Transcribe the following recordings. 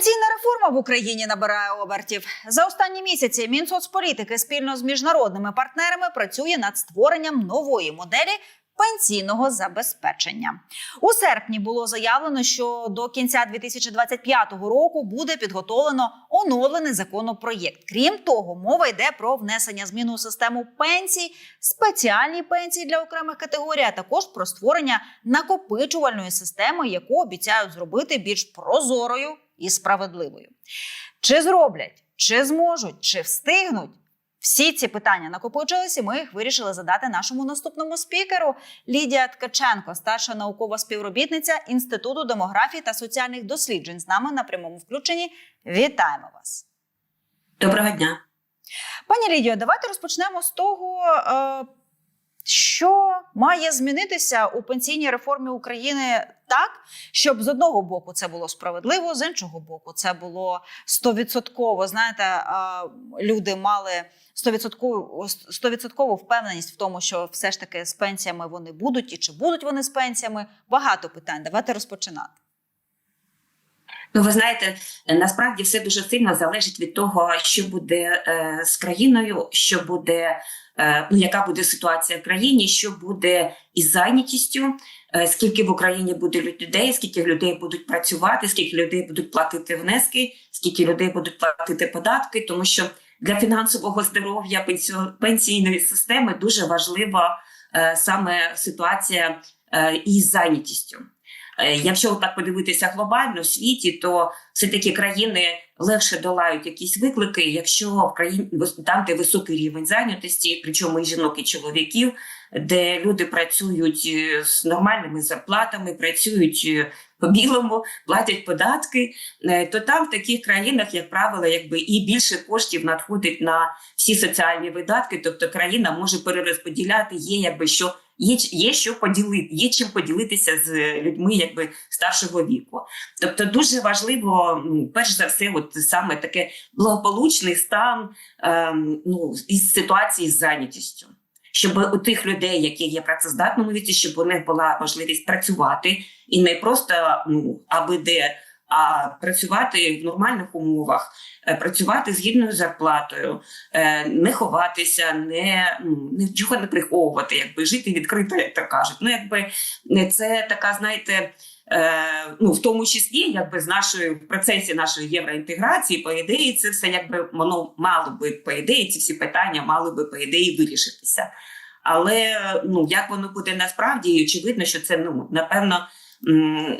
Пенсійна реформа в Україні набирає обертів. За останні місяці Мінсоцполітики спільно з міжнародними партнерами працює над створенням нової моделі пенсійного забезпечення. У серпні було заявлено, що до кінця 2025 року буде підготовлено оновлений законопроєкт. Крім того, мова йде про внесення змін у систему пенсій, спеціальні пенсії для окремих категорій, а також про створення накопичувальної системи, яку обіцяють зробити більш прозорою і справедливою. Чи зроблять, чи зможуть, чи встигнуть? Всі ці питання накопичилися. і Ми їх вирішили задати нашому наступному спікеру Лідія Ткаченко, старша наукова співробітниця Інституту демографії та соціальних досліджень. З нами на прямому включенні. Вітаємо вас, Доброго дня. пані Лідіо. Давайте розпочнемо з того, е, що має змінитися у пенсійній реформі України так, щоб з одного боку це було справедливо, з іншого боку, це було стовідсотково. Знаєте, люди мали стовідсоткову впевненість в тому, що все ж таки з пенсіями вони будуть і чи будуть вони з пенсіями. Багато питань. Давайте розпочинати. Ну, ви знаєте, насправді все дуже сильно залежить від того, що буде е, з країною, що буде, е, ну яка буде ситуація в країні, що буде із зайнятістю, е, скільки в Україні буде людей, скільки людей будуть працювати, скільки людей будуть платити внески, скільки людей будуть платити податки, тому що для фінансового здоров'я пенсійної системи дуже важлива е, саме ситуація е, із зайнятістю. Е, Якщо так подивитися глобально в світі, то все таки країни легше долають якісь виклики, якщо в країні там, де високий рівень зайнятості, причому і жінок, і чоловіків, де люди працюють е, з нормальними зарплатами, працюють е, по білому, платять податки, то там в таких країнах, як правило, якби і більше коштів надходить на всі соціальні видатки, тобто країна може перерозподіляти, є якби що. Є, є що поділити, є чим поділитися з людьми якби старшого віку. Тобто дуже важливо, перш за все, от саме таке благополучний стан ем, ну, із ситуації з зайнятістю. Щоб у тих людей, які є в працездатному віці, щоб у них була можливість працювати і не просто ну аби де, а працювати в нормальних умовах, е, працювати з зарплатою, е, не ховатися, не ну нічого не приховувати, якби жити відкрито, як то кажуть. Ну, якби е, це така, знаєте. Ну, в тому числі, якби з нашої в процесі нашої євроінтеграції, по ідеї, це все якби воно мало би по ідеї, ці всі питання мали би по ідеї вирішитися. Але ну як воно буде насправді, і очевидно, що це ну напевно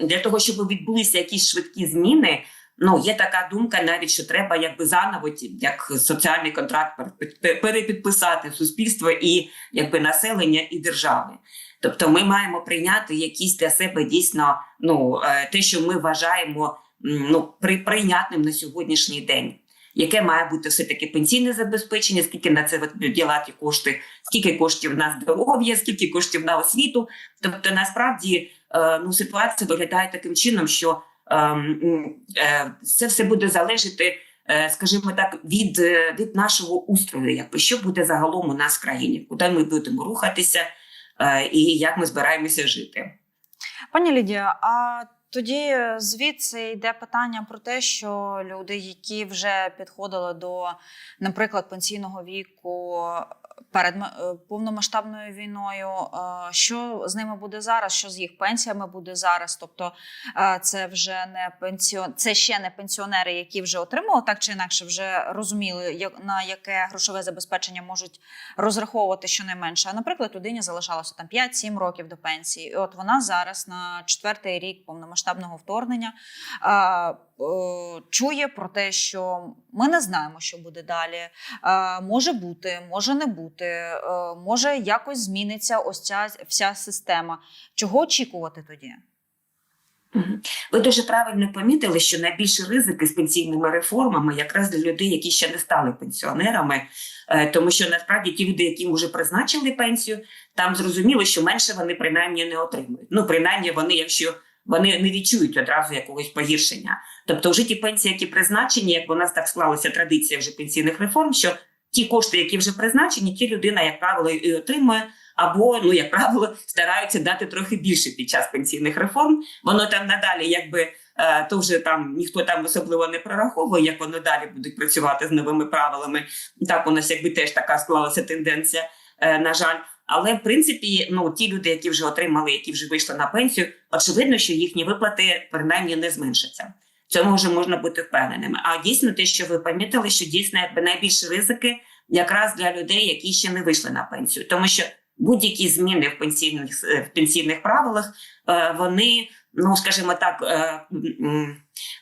для того, щоб відбулися якісь швидкі зміни. Ну, є така думка, навіть що треба якби заново як соціальний контракт перепід- пе- перепідписати суспільство і якби населення і держави. Тобто, ми маємо прийняти якісь для себе дійсно ну е, те, що ми вважаємо ну при прийнятним на сьогоднішній день. Яке має бути все таки пенсійне забезпечення, скільки на це виділяти кошти, скільки коштів на здоров'я, скільки коштів на освіту. Тобто, насправді ну ситуація виглядає таким чином, що м, е, це все буде залежати, е, скажімо так, від, е, від нашого устрою, якби що буде загалом у нас в країні, куди ми будемо рухатися е, і як ми збираємося жити. Пані Лідія, а тоді звідси йде питання про те, що люди, які вже підходили до, наприклад, пенсійного віку перед е, повномасштабною війною, е, що з ними буде зараз, що з їх пенсіями буде зараз? Тобто е, це вже не пенсіон, це ще не пенсіонери, які вже отримали так чи інакше, вже розуміли, на яке грошове забезпечення можуть розраховувати щонайменше. А наприклад, людині залишалося там 5-7 років до пенсії. І от вона зараз на четвертий рік повномасштабного вторгнення чує про те, що ми не знаємо, що буде далі. А, може бути, може не бути, е, може якось зміниться ось ця вся система. Чого очікувати тоді? Ви дуже правильно помітили, що найбільші ризики з пенсійними реформами якраз для людей, які ще не стали пенсіонерами, Е, тому що насправді ті люди, які вже призначили пенсію, там зрозуміло, що менше вони принаймні не отримують. Ну, принаймні, вони, якщо вони не відчують одразу якогось погіршення. Тобто, вже ті пенсії, які призначені, як у нас так склалася традиція вже пенсійних реформ, що ті кошти, які вже призначені, ті людина, як правило, і отримує. Або, ну як правило, стараються дати трохи більше під час пенсійних реформ. Воно там надалі, якби е, то вже там ніхто там особливо не прораховує, як вони далі будуть працювати з новими правилами. Так у нас якби теж така склалася тенденція, е, на жаль. Але в принципі, ну ті люди, які вже отримали, які вже вийшли на пенсію, очевидно, що їхні виплати принаймні не зменшаться. Цьому вже можна бути впевненими. А дійсно, те, що ви помітили, що дійсно найбільші ризики якраз для людей, які ще не вийшли на пенсію, тому що будь-які зміни в пенсійних е, в пенсійних правилах е, вони, ну скажімо так, е,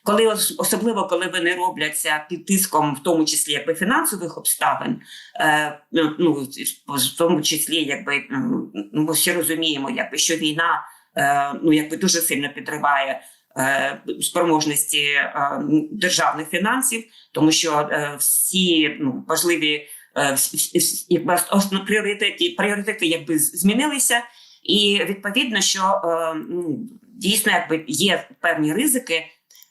коли особливо коли вони робляться під тиском, в тому числі якби фінансових обставин, е, ну в тому числі, якби ми всі розуміємо, якби що війна е, ну якби дуже сильно підриває. Спроможності державних фінансів, тому що всі ну, важливі якби основ пріоритети, пріоритети якби змінилися, і відповідно, що ну, дійсно якби є певні ризики.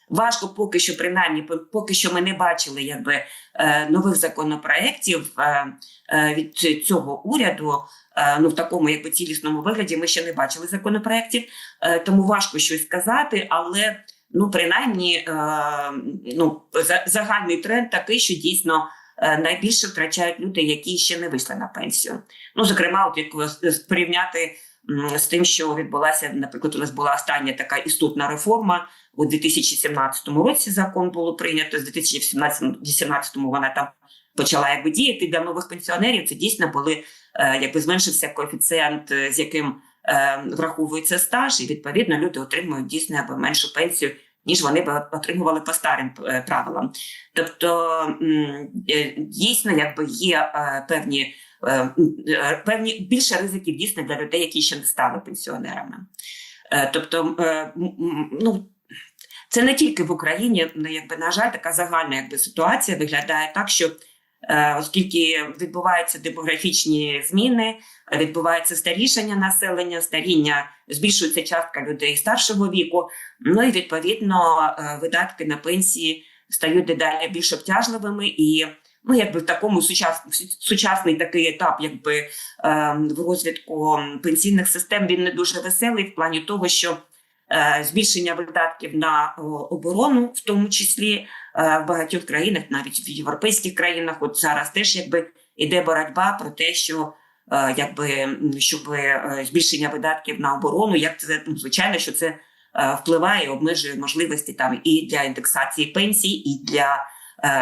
Важко поки що, принаймні, поки що ми не бачили якби е, нових законопроєктів е, е, від цього уряду. Ну в такому якби цілісному вигляді ми ще не бачили законопроєктів, тому важко щось сказати, але ну принаймні ну загальний тренд такий, що дійсно найбільше втрачають люди, які ще не вийшли на пенсію. Ну зокрема, от як порівняти з тим, що відбулася, наприклад, у нас була остання така істотна реформа у 2017 році. Закон було прийнято з 2018 вона там почала якби діяти для нових пенсіонерів. Це дійсно були е, якби зменшився коефіцієнт, е, з яким е, враховується стаж, і відповідно люди отримують дійсно якби меншу пенсію. Ніж вони б отримували по старим правилам, тобто дійсно, якби є певні певні більше ризиків дійсно для людей, які ще не стали пенсіонерами. Е, Тобто, е, ну це не тільки в Україні, ну якби на жаль, така загальна якби ситуація виглядає так, що е, оскільки відбуваються демографічні зміни, е, відбувається старішання населення, старіння, збільшується частка людей старшого віку. Ну і відповідно е, видатки на пенсії стають дедалі більш обтяжливими і. Ну, якби в такому сучас, сучасний такий етап, якби е, в розвитку пенсійних систем він не дуже веселий в плані того, що е, збільшення видатків на оборону, в тому числі е, в багатьох країнах, навіть в європейських країнах, от зараз теж якби іде боротьба про те, що е, якби щоб збільшення видатків на оборону, як це ну, звичайно, що це впливає обмежує можливості там і для індексації пенсій, і для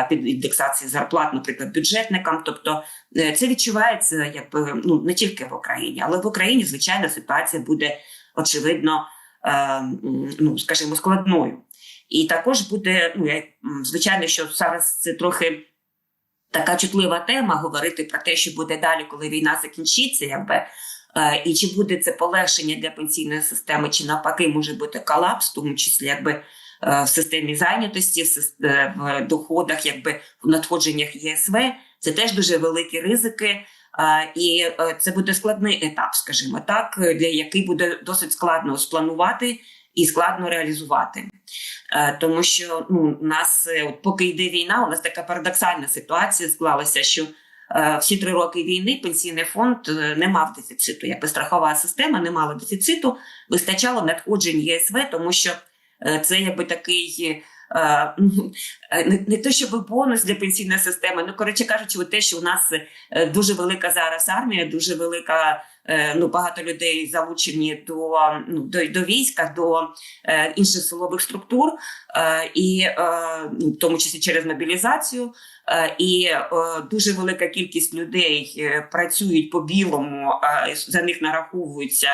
під індексації зарплат, наприклад, бюджетникам. Тобто е, це відчувається якби ну не тільки в Україні, але в Україні звичайно ситуація буде очевидно, е, ну скажімо, складною. І також буде, ну я звичайно, що зараз це трохи така чутлива тема говорити про те, що буде далі, коли війна закінчиться, якби. Е, І чи буде це полегшення для пенсійної системи, чи навпаки може бути колапс, в тому числі якби е, в системі зайнятості, е, в доходах, якби в надходженнях ЄСВ, це теж дуже великі ризики. е, І е, це буде складний етап, скажімо так, е, для який буде досить складно спланувати і складно реалізувати. Е, Тому що ну, у нас, е, от поки йде війна, у нас така парадоксальна ситуація склалася, що е, всі три роки війни пенсійний фонд е, не мав дефіциту. Якби страхова система не мала дефіциту, вистачало надходжень ЄСВ, тому що е, це якби такий. е, ну, е, Не, те, щоб бонус для пенсійної системи, ну коротше кажучи, те, що у нас е, дуже велика зараз армія, дуже велика, е, ну багато людей залучені до, ну, до, до війська, до е, інших силових структур, е, і е, ну, в тому числі через мобілізацію. Е, І е, дуже велика кількість людей е, працюють по білому, за них нараховуються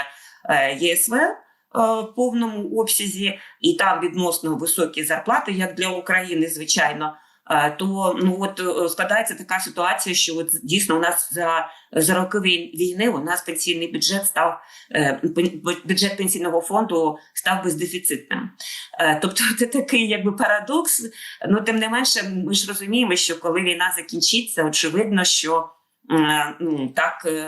е, ЄСВ е, в повному обсязі, і там відносно високі зарплати, як для України, звичайно. Е, То ну от е, складається така ситуація, що от дійсно у нас за, за роки війни у нас пенсійний бюджет став е, бюджет пенсійного фонду став бездефіцитним. Е, Тобто це такий якби парадокс. Ну тим не менше, ми ж розуміємо, що коли війна закінчиться, очевидно, що е, ну так е,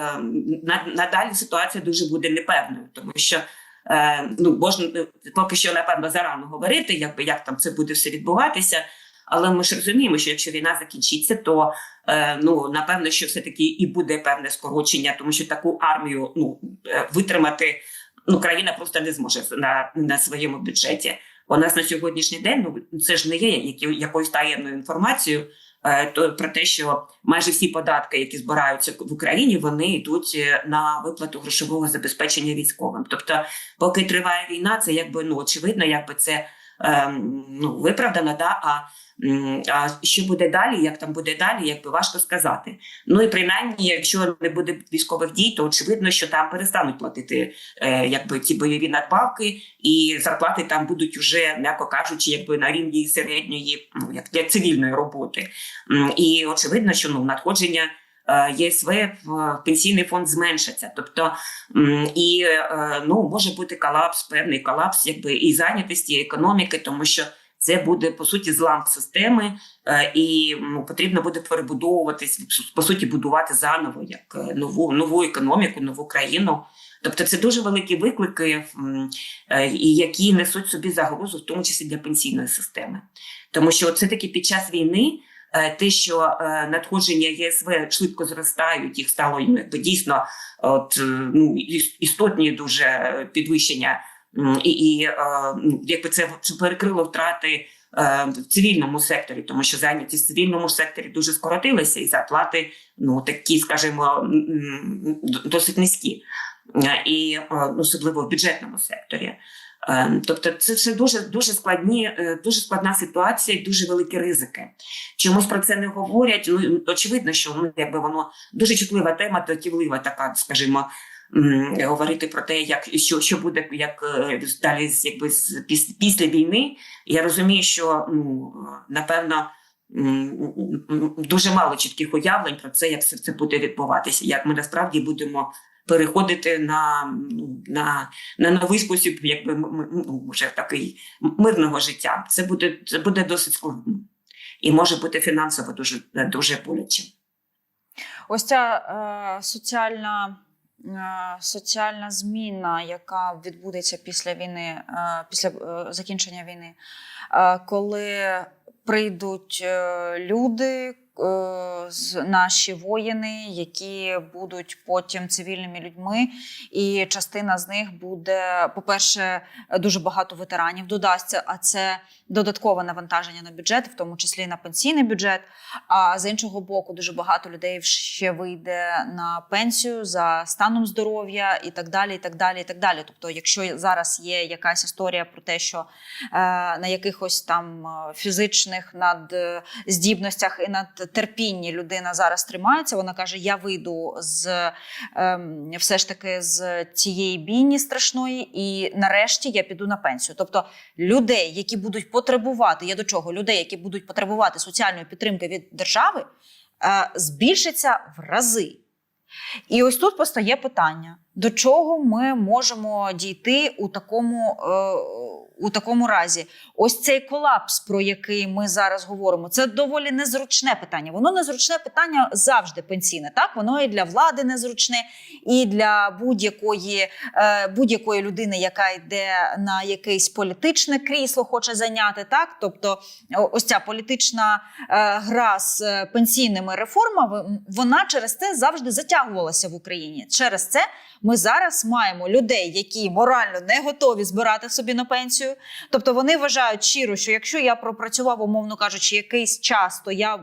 на- надалі ситуація дуже буде непевною, тому що. Е, Ну, можна е, поки що напевно зарано говорити, якби як там це буде все відбуватися. Але ми ж розуміємо, що якщо війна закінчиться, то е, ну напевно, що все таки і буде певне скорочення, тому що таку армію ну е, витримати ну країна просто не зможе на, на своєму бюджеті. у нас на сьогоднішній день ну це ж не є якоюсь таємною інформацією. Е, про те, що майже всі податки, які збираються в Україні, вони йдуть е, на виплату грошового забезпечення військовим. Тобто, поки триває війна, це якби ну очевидно, якби це ем, ну виправдано, да. А, а що буде далі, як там буде далі, якби важко сказати. Ну і принаймні, якщо не буде військових дій, то очевидно, що там перестануть платити е, якби ці бойові надбавки, і зарплати там будуть уже, м'яко кажучи, якби на рівні середньої, ну як для цивільної роботи. І очевидно, що ну надходження. е, ЄСВ в пенсійний фонд зменшиться, тобто і е, ну може бути колапс, певний колапс, якби і зайнятості, і економіки, тому що це буде по суті злам системи, е, і ну, потрібно буде перебудовуватись, по суті, будувати заново як е, нову нову економіку, нову країну. Тобто це дуже великі виклики, е, які несуть собі загрозу, в тому числі для пенсійної системи. Тому що це таки під час війни. Те, що надходження ЄСВ швидко зростають, їх стало ну, дійсно от, ну, істотні дуже підвищення, і, і е, якби це, перекрило втрати е, в цивільному секторі, тому що зайнятість в цивільному секторі дуже скоротилася, і зарплати ну такі, скажімо, досить низькі, Е, і особливо в бюджетному секторі. Тобто, це все дуже дуже складні, дуже складна ситуація, і дуже великі ризики. Чомусь про це не говорять. Ну очевидно, що ну якби воно дуже чутлива тема, дратівлива така, скажімо. Говорити про те, як що, що буде як е, далі, якби з піс- після війни. Я розумію, що ну напевно дуже мало чітких уявлень про це, як все це буде відбуватися, як ми насправді будемо переходити на, на, на новий спосіб, якби м- м- ну, такий мирного життя. Це буде це буде досить складно і може бути фінансово дуже дуже боляче. Ось ця е, соціальна, соціальна зміна, яка відбудеться після війни, е, після е, закінчення війни, е, коли прийдуть е, люди. Е, Наші воїни, які будуть потім цивільними людьми, і частина з них буде, по-перше, дуже багато ветеранів додасться, а це додаткове навантаження на бюджет, в тому числі на пенсійний бюджет. А з іншого боку, дуже багато людей ще вийде на пенсію за станом здоров'я і так далі. І так далі, і так далі. Тобто, якщо зараз є якась історія про те, що е, на якихось там е, фізичних надздібностях і над терпінні людина зараз тримається, вона каже: Я вийду з ем, все ж таки з цієї бійні страшної, і нарешті я піду на пенсію. Тобто людей, які будуть потребувати, я до чого людей, які будуть потребувати соціальної підтримки від держави, е, збільшиться в рази. І ось тут постає питання: до чого ми можемо дійти у такому, е, у такому разі? Ось цей колапс, про який ми зараз говоримо, це доволі незручне питання. Воно незручне питання завжди пенсійне. Так воно і для влади незручне, і для будь-якої е, будь-якої людини, яка йде на якесь політичне крісло, хоче зайняти. Так, тобто, ось ця політична е, гра з пенсійними реформами, вона через це завжди затягувалася в Україні. Через це ми зараз маємо людей, які морально не готові збирати собі на пенсію. Тобто вони вважають щиро, що якщо я пропрацював, умовно кажучи, якийсь час, то я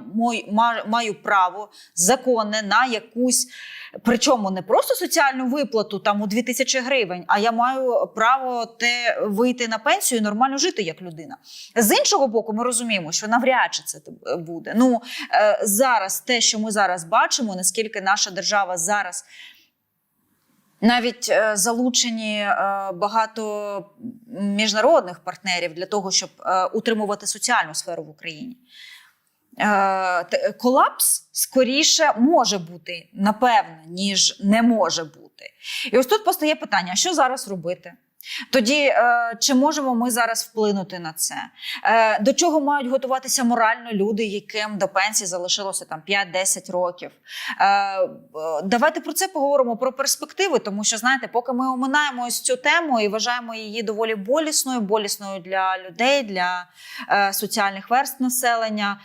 маю право законне на якусь. Причому не просто соціальну виплату там у 2000 гривень, а я маю право те вийти на пенсію і нормально жити як людина. З іншого боку, ми розуміємо, що навряд чи це е, буде. Ну е, зараз те, що ми зараз бачимо, наскільки наша держава зараз. Навіть е, залучені е, багато міжнародних партнерів для того, щоб е, утримувати соціальну сферу в Україні. Колапс скоріше може бути, напевно, ніж не може бути. І ось тут постає питання: що зараз робити? Тоді е, чи можемо ми зараз вплинути на це? Е, до чого мають готуватися морально люди, яким до пенсії залишилося там 5-10 років? Е, давайте про це поговоримо про перспективи, тому що знаєте, поки ми оминаємо ось цю тему і вважаємо її доволі болісною, болісною для людей, для соціальних верств населення.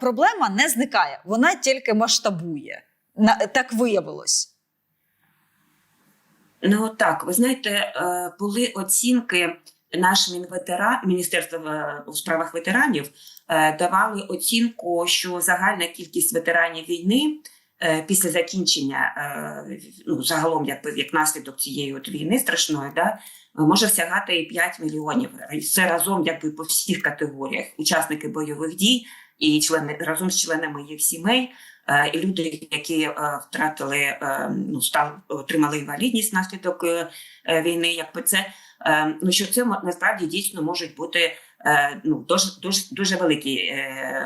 Проблема не зникає, вона тільки масштабує. Так виявилось. Ну так, ви знаєте, е, були оцінки наш Мінветера, Міністерство е, у справах ветеранів е, давали оцінку, що загальна кількість ветеранів війни після закінчення ну, загалом, якби як наслідок цієї от війни страшної, да, може всягати і 5 мільйонів. Це разом якби по всіх категоріях: учасники бойових дій і члени разом з членами їх сімей. Е, І люди, які е, втратили, е, ну стали отримали інвалідність внаслідок е, війни, якби це ну що це насправді дійсно можуть бути ну дуже дуже дуже великі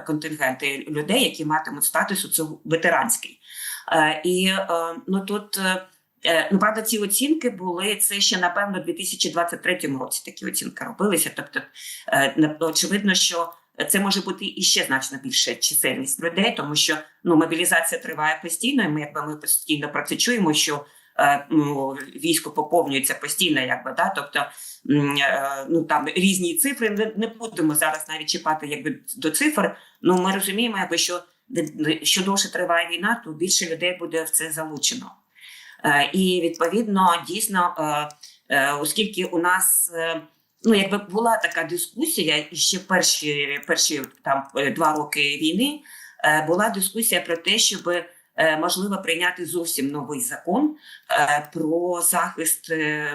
контингенти людей, які матимуть статус у цього ветеранський. І ну тут. Ну, правда, ці оцінки були це ще напевно у 2023 році. Такі оцінки робилися. Тобто, очевидно, що це може бути і ще значно більша чисельність людей, тому що ну мобілізація триває постійно. і Ми якби ми постійно про це чуємо, що е, ну, військо поповнюється постійно, якби да, тобто е, ну там різні цифри. Не, не будемо зараз навіть чіпати якби до цифр. Ну ми розуміємо, якби що що довше триває війна, то більше людей буде в це залучено. Е, І відповідно дійсно, оскільки у нас ну якби була така дискусія і ще перші перші там е, два роки війни, е, була дискусія про те, щоб е, можливо прийняти зовсім новий закон про захист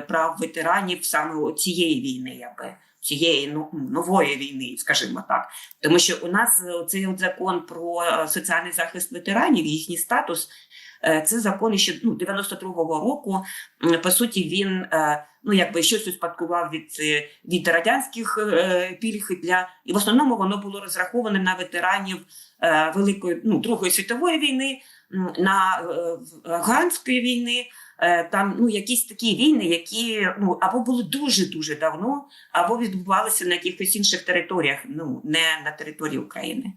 прав ветеранів саме цієї війни, якби цієї ну, нової війни, скажімо так. Тому що у нас цей закон про соціальний захист ветеранів, їхній статус. Е, Це закон ще ну, 92-го року. По суті, він е, ну якби щось успадкував від, е, від радянських пільг для і в основному воно було розраховане на ветеранів великої ну Другої світової війни, на Ганської війни. Е, Там ну якісь такі війни, які ну або були дуже дуже давно, або відбувалися на якихось інших територіях, ну не на території України.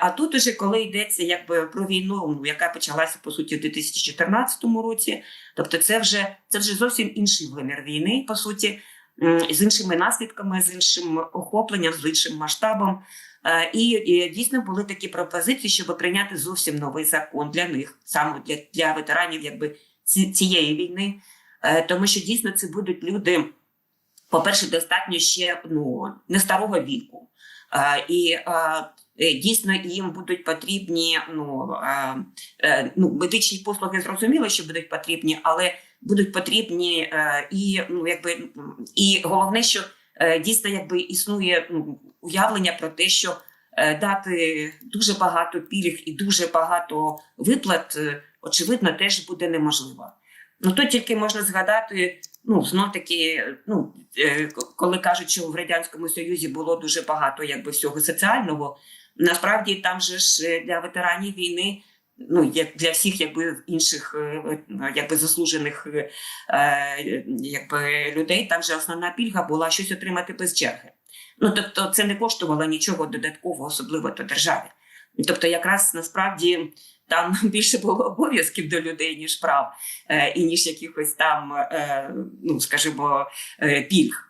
А тут уже коли йдеться якби про війну, ну, яка почалася по суті в 2014 році, тобто це вже це вже зовсім інший вимір війни, по суті, з іншими наслідками, з іншим охопленням, з іншим масштабом. Е, І, і дійсно були такі пропозиції, щоб прийняти зовсім новий закон для них, саме для, для ветеранів, якби цієї війни, Е, тому що дійсно це будуть люди, по-перше, достатньо ще ну не старого віку. Е, І е, дійсно їм будуть потрібні ну, ну, медичні послуги, зрозуміло, що будуть потрібні, але будуть потрібні і ну, якби і головне, що дійсно якби існує ну, уявлення про те, що дати дуже багато пільг і дуже багато виплат, очевидно, теж буде неможливо. Ну тут тільки можна згадати, ну знов таки, ну е, коли кажуть, що в радянському союзі було дуже багато якби всього соціального. Насправді там же ж е, для ветеранів війни, ну як для всіх, якби інших е, якби заслужених якби людей, там же основна пільга була щось отримати без черги. Ну тобто, це не коштувало нічого додаткового, особливо до держави. Тобто, якраз насправді там більше було обов'язків до людей, ніж прав, е, і ніж якихось там, е, ну скажімо, е, пільг.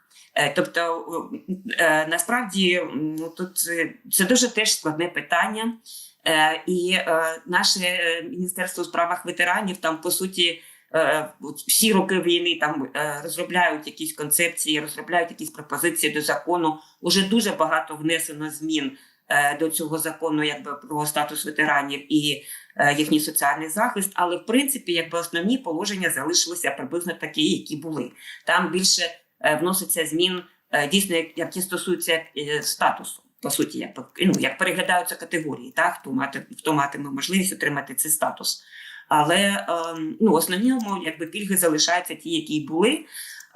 Тобто, насправді ну, тут це дуже теж складне питання. І наше міністерство у справах ветеранів там по суті всі роки війни там розробляють якісь концепції, розробляють якісь пропозиції до закону. Уже дуже багато внесено змін до цього закону, якби про статус ветеранів і е, їхній соціальний захист. Але в принципі, якби основні положення залишилися приблизно такі, які були. Там більше е, вноситься змін е, дійсно, як- які стосуються е, статусу. По суті, як, ну, як переглядаються категорії, так? хто, мати, хто матиме можливість отримати цей статус. Але ем, ну, основному якби, пільги залишаються ті, які були.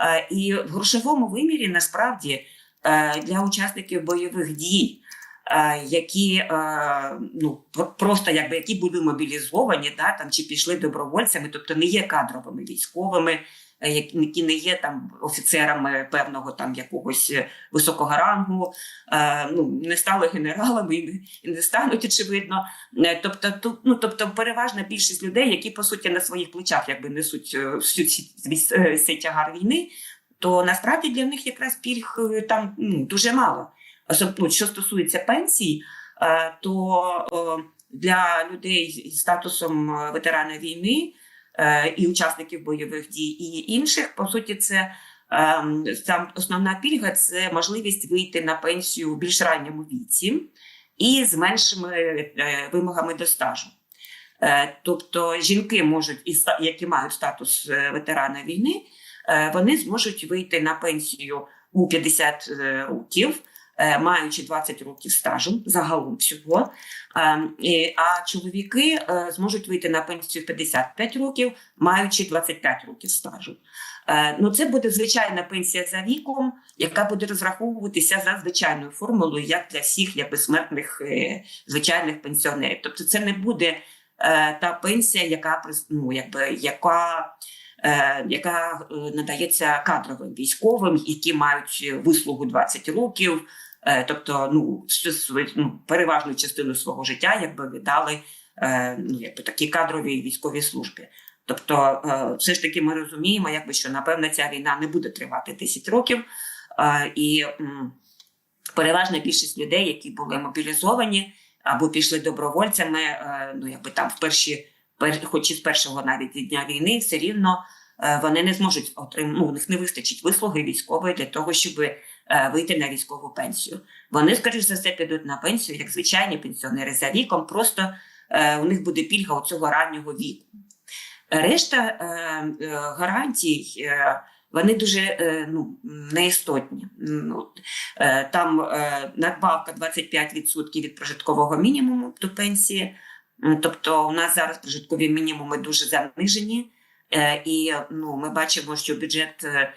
Е, і в грошовому вимірі насправді е, для учасників бойових дій, е, які е, ну, про- просто якби, які були мобілізовані, да, там, чи пішли добровольцями, тобто не є кадровими військовими, е, які не є там офіцерами певного там якогось е, високого рангу, е, ну не стали генералами і не, стануть, очевидно. Е, Тобто, ну тобто, переважна більшість людей, які по суті на своїх плечах якби несуть е, всю е, цей тягар війни, то насправді для них якраз пільг е, там ну, дуже мало. Особливо що стосується пенсій, е, то е, для людей з статусом е, ветерана війни і учасників бойових дій, і інших, по суті, це Ем, Там основна пільга це можливість вийти на пенсію в більш ранньому віці і з меншими вимогами до стажу. Тобто жінки можуть, які мають статус ветерана війни, вони зможуть вийти на пенсію у 50 е, років, маючи 20 років стажу загалом всього. Е, А чоловіки е, зможуть вийти на пенсію 55 років, маючи 25 років стажу. Е, Ну, це буде звичайна пенсія за віком, яка буде розраховуватися за звичайною формулою, як для всіх як безсмертних е, звичайних пенсіонерів. Тобто, це не буде е, та пенсія, яка ну, якби, яка, е, яка е, надається кадровим військовим, які мають е, вислугу 20 років. Е, Тобто, ну, ну, переважну частину свого життя якби віддали е, ну, якби такі кадрові військові службі. Тобто, е, все ж таки ми розуміємо, якби що напевно ця війна не буде тривати 10 років, і переважна більшість людей, які були мобілізовані або пішли добровольцями, ну якби там в перші, пер, хоч і з першого навіть дня війни, все рівно вони не зможуть отримати, ну, у них не вистачить вислуги військової для того, щоб е, вийти на військову пенсію. Вони, скоріш за все, підуть на пенсію як звичайні пенсіонери за віком, просто е, у них буде пільга у цього раннього віку. Решта е, е, гарантій е, вони дуже е, ну, неістотні. Ну, е, там е, надбавка 25% від прожиткового мінімуму до пенсії. Тобто, у нас зараз прожиткові мінімуми дуже занижені, е, і ну, ми бачимо, що бюджет е,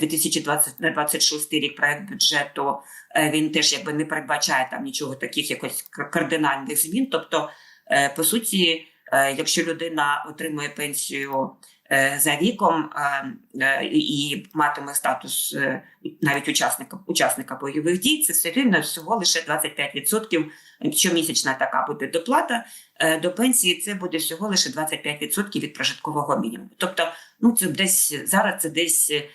2026 рік, проект бюджету, е, він теж якби не передбачає там нічого таких якось кардинальних змін. Тобто, е, по суті, е, якщо людина отримує пенсію е, за віком е, е, і матиме статус е, навіть учасника учасника бойових дій, це все рівно всього лише 25%. Щомісячна така буде доплата е, до пенсії. Це буде всього лише 25% від прожиткового мінімуму. Тобто, ну це десь зараз це десь е,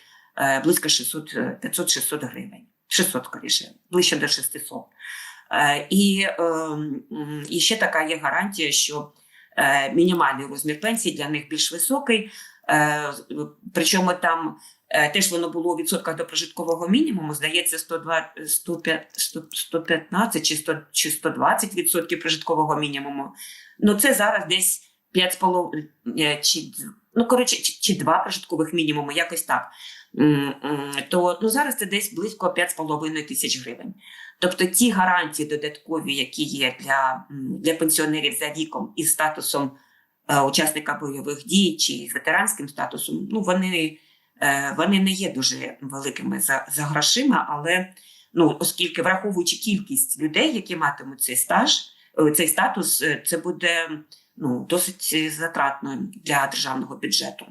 близько 600, е, 500-600 гривень. 600, скоріше, ближче до 600. Е, І, е, і ще така є гарантія, що е, мінімальний розмір пенсії для них більш високий. Е, Причому там е, теж воно було у відсотках до прожиткового мінімуму, здається, 102, 105, 115 чи 100, чи 120 відсотків прожиткового мінімуму. Ну це зараз десь 5,5 чи ну коротше, чи 2 прожиткових мінімуми, якось так. То ну зараз це десь близько 5,5 тисяч гривень. Тобто ті гарантії додаткові, які є для, для пенсіонерів за віком і статусом е, учасника бойових дій чи ветеранським статусом, ну вони, е, вони не є дуже великими за, за грошима, але ну, оскільки враховуючи кількість людей, які матимуть цей стаж, е, цей статус, е, це буде ну, досить затратно для державного бюджету.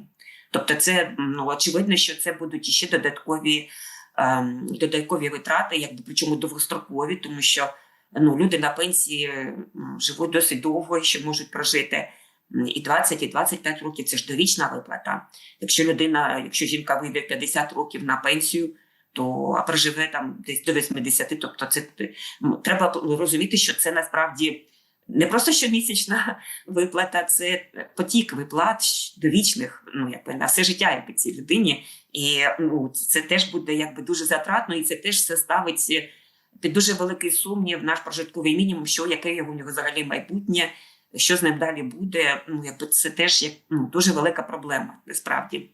Тобто, це ну, очевидно, що це будуть ще додаткові ем, додаткові витрати, якби причому довгострокові, тому що ну, люди на пенсії живуть досить довго і ще можуть прожити і 20, і 25 років. Це ж довічна виплата. Якщо людина, якщо жінка вийде в 50 років на пенсію, то а проживе там десь до 80, тобто це треба розуміти, що це насправді. Не просто щомісячна виплата, це потік виплат довічних, ну якби на все життя, якби цій людині. І ну, це теж буде якби дуже затратно, і це теж все ставить під дуже великий сумнів наш прожитковий мінімум, що яке у нього взагалі майбутнє, що з ним далі буде. Ну якби це теж як ну дуже велика проблема, насправді.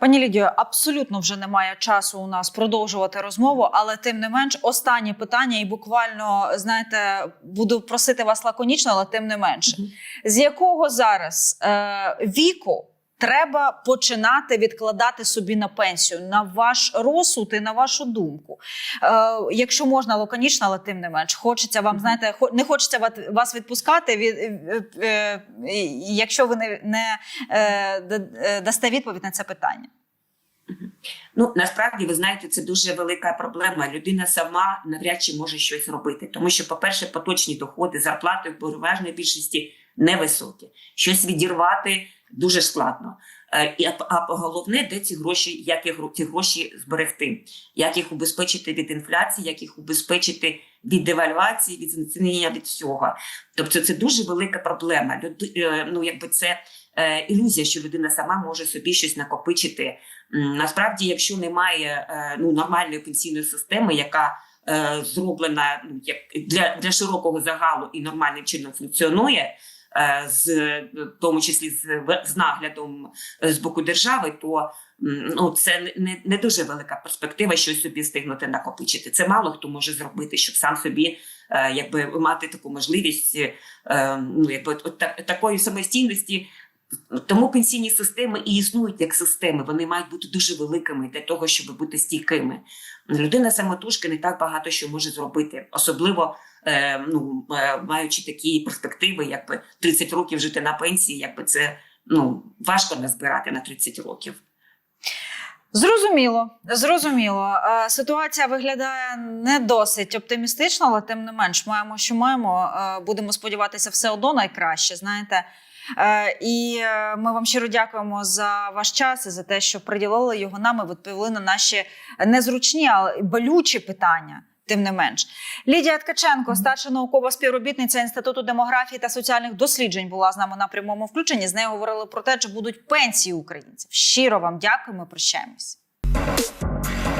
Пані Лідію, абсолютно вже немає часу у нас продовжувати розмову, але тим не менш, останнє питання, і буквально знаєте, буду просити вас лаконічно, але тим не менше, з якого зараз е, віку треба починати відкладати собі на пенсію на ваш розсуд і на вашу думку. Е, якщо можна лаконічно, але тим не менш, хочеться вам, знаєте, не хочеться ва- вас відпускати, від, е, е, е, якщо ви не, не е, е, дасте відповідь на це питання. Ну насправді ви знаєте, це дуже велика проблема. Людина сама навряд чи може щось зробити, тому що, по-перше, поточні доходи, зарплати в переважної більшості невисокі. Щось відірвати дуже складно. Е, і, а, головне, де ці гроші, як їх ці гроші зберегти, як їх убезпечити від інфляції, як їх убезпечити від девальвації, від знецінення від всього. Тобто, це дуже велика проблема. Люди, е, ну якби це е, ілюзія, що людина сама може собі щось накопичити. Насправді, якщо немає е, ну, нормальної пенсійної системи, яка е, зроблена ну, як для, для широкого загалу і нормальним чином функціонує, з в тому числі з, з наглядом е, з боку держави, то ну це не, не дуже велика перспектива щось собі встигнути накопичити. Це мало хто може зробити, щоб сам собі е, якби мати таку можливість, е, ну якби от такої самостійності. Тому пенсійні системи і існують як системи. Вони мають бути дуже великими для того, щоб бути стійкими. Людина самотужки не так багато що може зробити, особливо е, ну, е, маючи такі перспективи, якби 30 років жити на пенсії, якби це ну важко назбирати на 30 років. Зрозуміло, зрозуміло. Е, Ситуація виглядає не досить оптимістично, але тим не менш маємо, що маємо. Е, Будемо сподіватися, все одно найкраще. Знаєте. Е, І е, ми вам щиро дякуємо за ваш час і за те, що приділили його нам і відповіли на наші незручні, але болючі питання. Тим не менш, Лідія Ткаченко, старша наукова співробітниця інституту демографії та соціальних досліджень, була з нами на прямому включенні. З нею говорили про те, чи будуть пенсії українців. Щиро вам дякуємо. Прощаємось.